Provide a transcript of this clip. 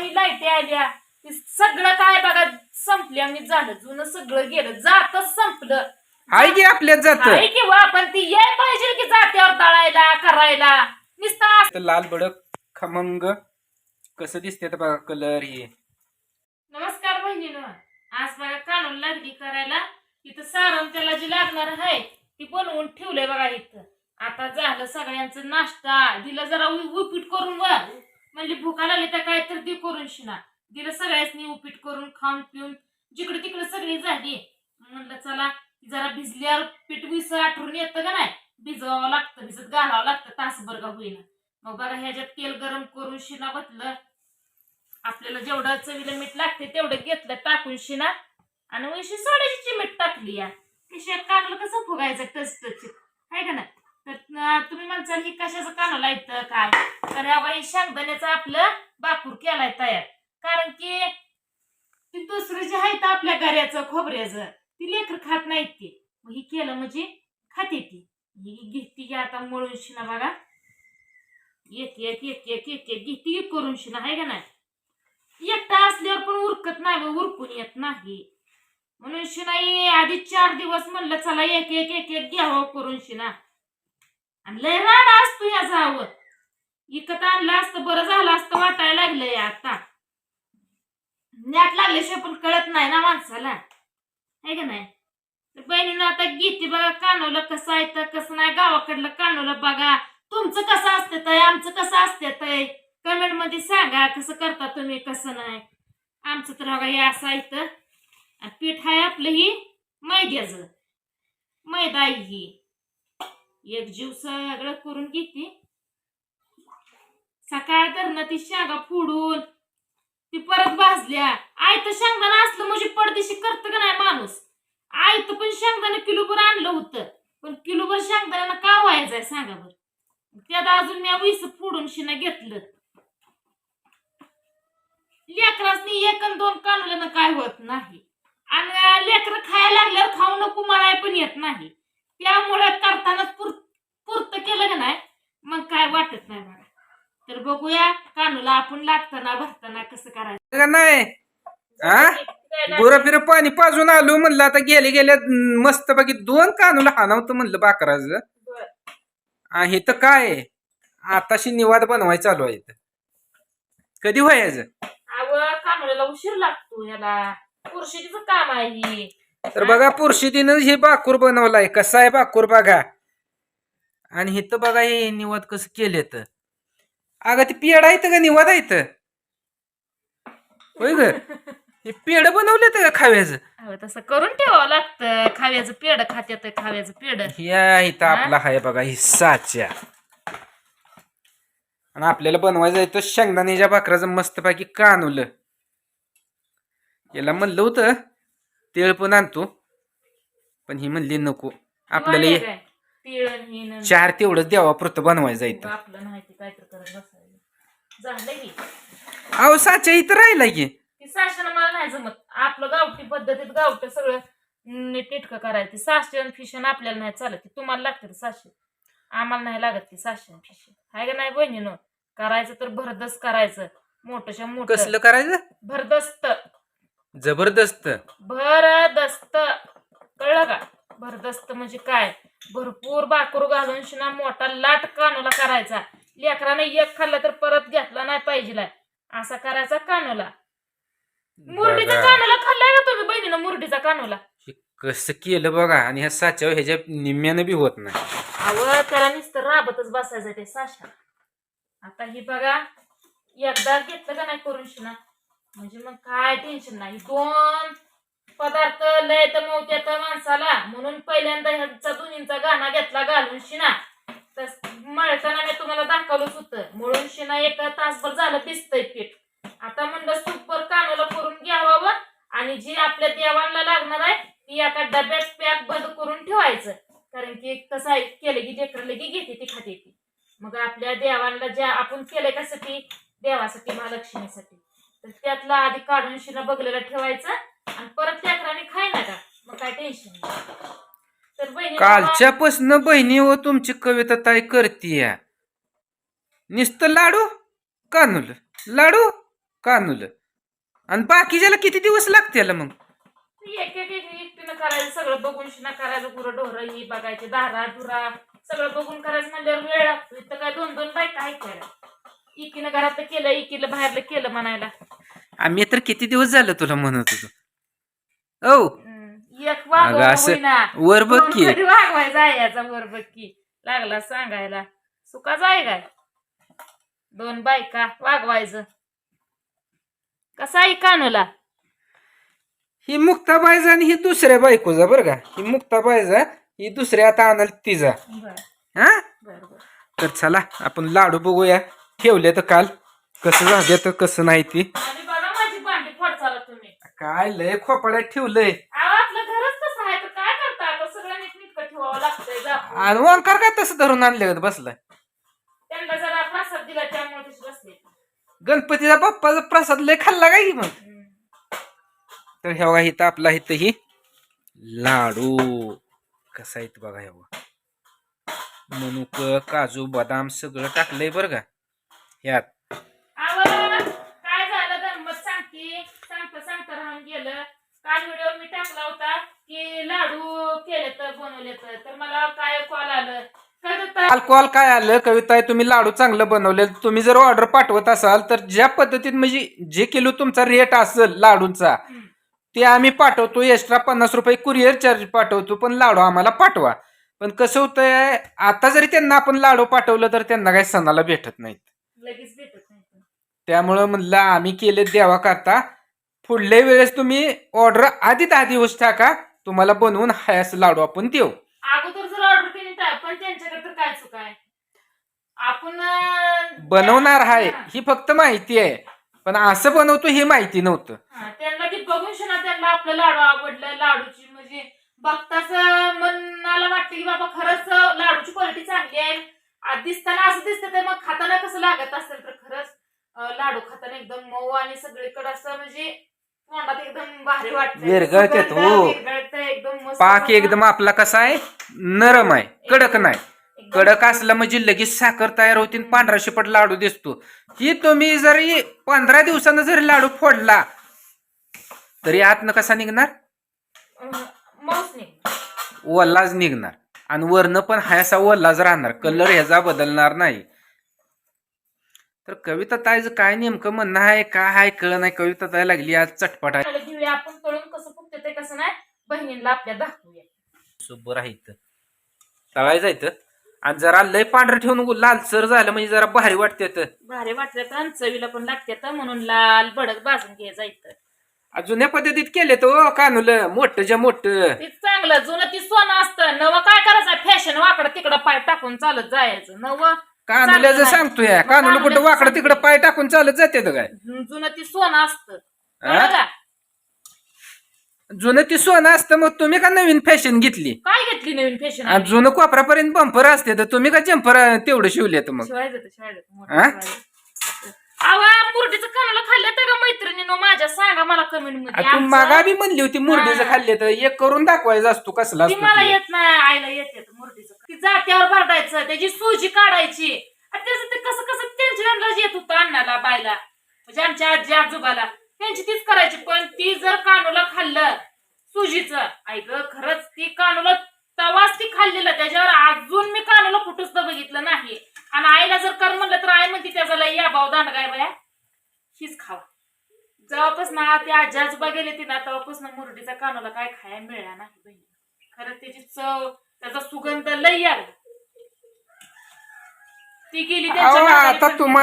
ही लाईटी आल्या. सगळं काय बघा संपल्या आणि झालं. जुनं सगळं गेलं. जातच संपलं. हाय की आपल्यात जात? आहे किंवा आपण ती याय पाहिजे की जात्यावर तळायला करायला. नुसतं लाल भडक खमंग कसं दिसते बघा कलर हे. नमस्कार बहिणीनं. आज बघा कानून लागली करायला. इथं सारण त्याला जे लागणार आहे ती बनवून ठेवलंय बघा इथं. आता झालं सगळ्यांचं नाश्ता. दिलं जरा उपीट करून वर. म्हणली भुका लागली तर काय तर ती करून शिना. दिलं सगळ्यासनी उपीट करून खाऊन पिऊन. जिकडे तिकडे सगळी झाली. म्हणलं चला जरा भिजल्यावर पीठ विस आठवून येतं का नाही? भिजवावं लागतं भिजत घालावं लागतं तासभर का होईना. मग बघा ह्याच्यात तेल गरम करून शिना बतलं. आपल्याला जेवढं चवीला मीठ लागते तेवढं घेतलं टाकून शिना. आणि वैशी सोड्याची मीठ टाकली या. कशा कानाला कसं फुगायचं टच आहे का ना तर तुम्ही म्हणसाल ही कशाचं कानाला येतं काय? तर बाई शेंगदाण्याचं आपलं बापूर केलाय तयार. कारण की ती दुसरं जे आहे आपल्या गऱ्याचं खोबऱ्याचं ती लेकर खात नाहीत ते. मग ही केलं म्हणजे खाते ती. ही घेती घ्या आता मळून शिना बघा. एक एक एक एक एक एक घेते करून शिना आहे का नाही? एकटा असल्यावर पण उरकत नाही व उरकून येत नाही. म्हणून शिनाई आधी चार दिवस म्हणलं चला एक एक एक एक घ्यावं करून शिना. आणि लय राडा असतो या जावं. इकत आणलं असतं बरं झालं असतं वाटायला लागलंय आता. नॅट लागल्याशिवाय पण कळत नाही ना माणसाला. आहे का नाही? तर बहिणीनं आता गीती बघा कानवलं कसं आहे तर कसं नाही गावाकडलं कानवलं बघा. तुमचं कसं असतं तय आमचं कसं असतं तय कमेंटमध्ये सांगा कसं करता तुम्ही कसं नाही? आमचं तर बघा हे असं आहे तर आणि पीठ आहे आपलं ही मैद्याचं. मैदा आहे ही. एक जीव सगळं करून घेते. सकाळ धरणं ती शेंगा फोडून ती परत भाजल्या. आई तर शेंगदाणा असलं म्हणजे पडदेशी करतं का नाही माणूस? आई तर पण शेंगदाणा किलोभर आणलं होतं. पण किलोभर शेंगदाण्यानं का व्हायचंय सांगा बरं? त्यात अजून मी वीस फोडून शिना घेतलं. लेकरासनी एक आणि दोन कानवल्यानं काय होत नाही. आणि लेकर खायला लागल्यावर खाऊ नको मला पण येत नाही. त्यामुळे करताना पुर पुरत केलं का नाही मग काय वाटत नाही मला तर बघूया कानूला आपण लागताना भरताना कसं करायचं. का नाही? हा गुरं फिरं पाणी पाजून आलो म्हणलं आता गेले गेल्या मस्त बाकी दोन कानूला हाणावतं म्हणलं बाकराचं. बरं. आ, हे तर काय? आहे? आताशी निवाद बनवाय चालू आहे इथं. कधी व्हायचं? अव कानूला उशीर लागतो याला. पुरुषीचं काम आहे ही. तर बघा पुरुषीतीनं हे बाकूर बनवलाय. कसा आहे बाकूर बघा. आणि हे तर बघा हे निवाद कसं केले तर अगं ते पेड आहे का? निवाद आहे होय ग. हे पेड बनवले का खाव्याचं? अहो तसं करून ठेवावं लागतं. खाव्याचं पेड खात्यात खाव्याचं पेड या इथं आपला आहे बघा ही साच्या. आणि आपल्याला बनवायचं आहे तो शेंगदाण्याच्या भाकराचं मस्तपैकी कानवलं याला म्हणलं होतं तेळ पण आणतो. पण ही म्हणली नको. आपल्याला हे तीळ आणि हे न- चार तेवढंच द्यावा पुरतं बनवायचं आहे इथं. आपलं नाही ते काय तर करत बसायचं. झालं की. अहो साच्या इथं राहिला की. ती साशन मला नाही जमत. आपलं गावठी पद्धतीत गावठी सगळं नीटनेटकं करायचं. साशन फिशन आपल्याला नाही चालत. ती तुम्हाला लागते साशन आम्हाला नाही लागत ती साशन फिशन हाय का नाही बहिणीनं? करायचं तर भरदस्त करायचं. मोठ्याच्या मोठं. कसलं करायचं? भरदस्त. जबरदस्त. भरदस्त कळलं का? भरदस्त म्हणजे काय? भरपूर बाकरू घालून शिना मोठा लाट कानोला करायचा. लेकराने एक खाल्ला तर परत घेतला नाही पाहिजे असा करायचा कानोला. मुरडीचा बघा. कानोला खाल्लाय का तुम्ही बहिणीनं मुरडीचा कानोला? हे कसं केलं बघा आणि ह्या साच्यावर ह्याच्या निम्म्यानं बी होत नाही. अव त्याला नुसतं राबतच बसायचं ते साशा आता ही बघा एकदा घेतलं का नाही करून शिना? म्हणजे मग काय टेन्शन नाही. दोन पदार्थ लय तर मोत्यात माणसाला. म्हणून पहिल्यांदा ह्यांचा दोन्हींचा गाणा घेतला घालून शिना. तस मळताना मी तुम्हाला दाखवलंच होतं. म्हणून शिना एक तासभर झालं भिजतंय पीठ. आता म्हणलं सुपर कानोला करून घ्यावा आणि जी आपल्या देवांना लागणार आहे ती एका डब्यात पॅक बंद करून ठेवायचं. कारण की कसं आहे केलं की लेकरं लगी घेते ती खाते ती. मग आपल्या देवांना ज्या आपण केलंय कशासाठी देवासाठी महालक्ष्मीसाठी. त्यातला आधी काढून शिना बघलेला ठेवायचं आणि परत लेकरांनी खाय ना का मग काय टेन्शन नाही. तर बहिणी कालच्यापासनं बहिणी व तुमची कविता ताई करतीय. नुसतं लाडू कानूल लाडू कानूल. आणि बाकीच्याला किती दिवस लागतील मग? एक एक एक एकटीनं करायचं सगळं बघून शिना करायचं पुरं ढोरं ही बघायचे दारा दुरा सगळं बघून करायचं म्हणल्यावर वेळ लागतो. इथं काय दोन दोन बायका काय इकीनं घरातलं केलं इकीनं बाहेरलं केलं म्हणायला. आम्ही तर किती दिवस झालं तुला म्हणत होतो? औ. एक अगं असं होईना. वर बघ दोन की. कधी वागवायचा आहे याचा वर बघ की. लागला सांगायला. सुकाच आहे काय? दोन बायका वागवायचं कसा आहे कानूला? ही मुक्ताबाईजा आणि ही दुसऱ्या बायकोचा बरं का? ही मुक्ताबाईजा ही दुसऱ्या आता आणाल बर. हा? बर बर. तर चला आपण लाडू बघूया. ठेवले तर काल. कसं झाले तर कसं नाही ती आणि बघा माझी भांडी फोडचाला तुम्ही काय लय खोपाड्यात ठेवलंय. अहो, आपलं घरच कसं आहे तर काय करता आता? सगळं नीटनीटकं ठेवावं लागतंय जापून. आणि ओंकार काय तसं धरून आणले बसलाय? त्यांना जरा प्रसाद दिला त्यामुळे तशी बसले. गणपतीचा बाप्पाचा प्रसाद लय खाल्ला काय की मग? तर हे बघा इथं आपला इथं ही लाडू. कसा आहे इथं बघा हे बघा. मनुक काजू बदाम सगळं टाकलंय बरं का. ह्यात अहो, काय झालं गंमत सांगते सांगता सांगता राहून गेलं काल टाकला होता की लाडू केले तर बनवले तर मला काय कॉल आलं? अल्कोहोल काय आलं? कविता तुम्ही लाडू चांगलं बनवले तुम्ही जर ऑर्डर पाठवत असाल तर ज्या पद्धतीत म्हणजे जे किलो तुमचा रेट असेल लाडूंचा. ते आम्ही पाठवतो. एक्स्ट्रा पन्नास रुपये कुरिअर चार्ज पाठवतो पण लाडू आम्हाला पाठवा. पण कसं होतंय आता जरी त्यांना आपण लाडू पाठवलं तर त्यांना काही सणाला भेटत नाहीत. लगेच भेटत नाही त्यामुळं म्हणलं आम्ही केले देवा करता पुढल्या वेळेस तुम्ही ऑर्डर आधी दहा दिवस टाका. तुम्हाला बनवून हाय असं लाडू आपण देऊ. अगोदर जर ऑर्डर केली तर पण त्यांच्याकडे तर काय चुक आहे? आपण बनवणार आहे हा. फक्त माहिती आहे. पण असं बनवतो हे माहिती नव्हतं. त्यांना ती बघून शिना त्यांना आपलं लाडू आवडलं लाडूची म्हणजे बघताच मनाला वाटतं की बाबा खरंच लाडूची क्वालिटी चांगली आहे. दिसताना असं दिसतं तर मग खाताना कसं लागत असेल तर खरंच लाडू खाताना एकदम मऊ आणि सगळीकडे असं म्हणजे तोंडात एकदम भारी वाटतं विरघळतात, सुगंध. विरघळतं, एकदम मस्त पाक. एकदम आपला कसा आहे? नरम आहे. कडक नाही. एकदम- कडक असला म्हणजे लगेच साखर तयार होती आणि पांढरा शिपट लाडू दिसतो. ही तुम्ही जरी पंधरा दिवसानं जरी लाडू फोडला तरी आतनं कसा निघणार? अं, मऊच नाही वल्लाच निघणार. आणि वरनं पण हा असा वल्लाच राहणार. कलर ह्याचा बदलणार नाही. तर कविता ताईचं काय नेमकं म्हणणं आहे काय आहे कळ नाही. कविता ताई लागली आज चटपट आहे. घेऊया आपण तळून कसं फुगते ते कसं नाही बहिणीला आपल्या दाखवूया. सोबर आहे इथं. तळायचं इथं. आणि जरा लय पांढरं ठेवून लालसर झालं म्हणजे जरा भारी वाटते तर भारी वाटलं तर चवीला पण लागते तर म्हणून लाल भडक भाजून घ्यायचं इथं. जुन्या पद्धतीत केले तो कानुलं. मोठं मोठं. ते चांगलं जुनं ती सोनं असतं. नवं काय करायचं फॅशन वाकडं तिकडं पाय टाकून चालत जायचं. नवं कानुल्याचं चांगलं सांगतोय आहे. कानुलं कुठं वाकडं तिकडं पाय टाकून चालत जाते तर काय जुनं ती सोनं असतं हा? कळलं का? जुनं ती सोनं असतं मग तुम्ही का नवीन फॅशन घेतली काय घेतली नवीन फॅशन आणि जुनं कोपरापर्यंत बंपर असते तर तुम्ही का जम्पर तेवढं शिवले तर मग शिवाय मोठं? शिवाय. आवा मुरडीचं कानाला खाल्लं तर का मैत्रिणीनो माझ्या सांगा मला कमेंटमध्ये तू आमचं- मागा बी म्हणली होती मुरडीचं हा. खाल्ले तर एक करून दाखवायचा असतो कसला ती असतो मला ते. येत नाही आईला येत येत मुरडीचं जात्यावर भरडायचं त्याची सुजी काढायची. आणि त्याचं ते कसं कसं त्यांच्या अंदाज येत होतं अण्णाला बायला म्हणजे आमच्या आजी आजोबाला. त्यांची तीच करायची पण ती जर कानूला खाल्लं सुजीचं. ऐक खरंच ती कानूला तवाच ती खाल्लेलं. त्याच्यावर अजून मी कानूला कुठंच बघितलं नाही. आणि आईला जर कर म्हणलं तर आई म्हणते त्याचा लई या भाऊ दांडगाय बया. हीच खावा. जेव्हापासून ते आजी आजोबा गेले ती ना तेव्हापासून मुरडीचा कानूला काय खायला मिळाला नाही बहिणी. खरंच त्याची चव त्याचा सुगंध लई आला. ती गेली त्यांच्या माघारी आता पण. तुम्हा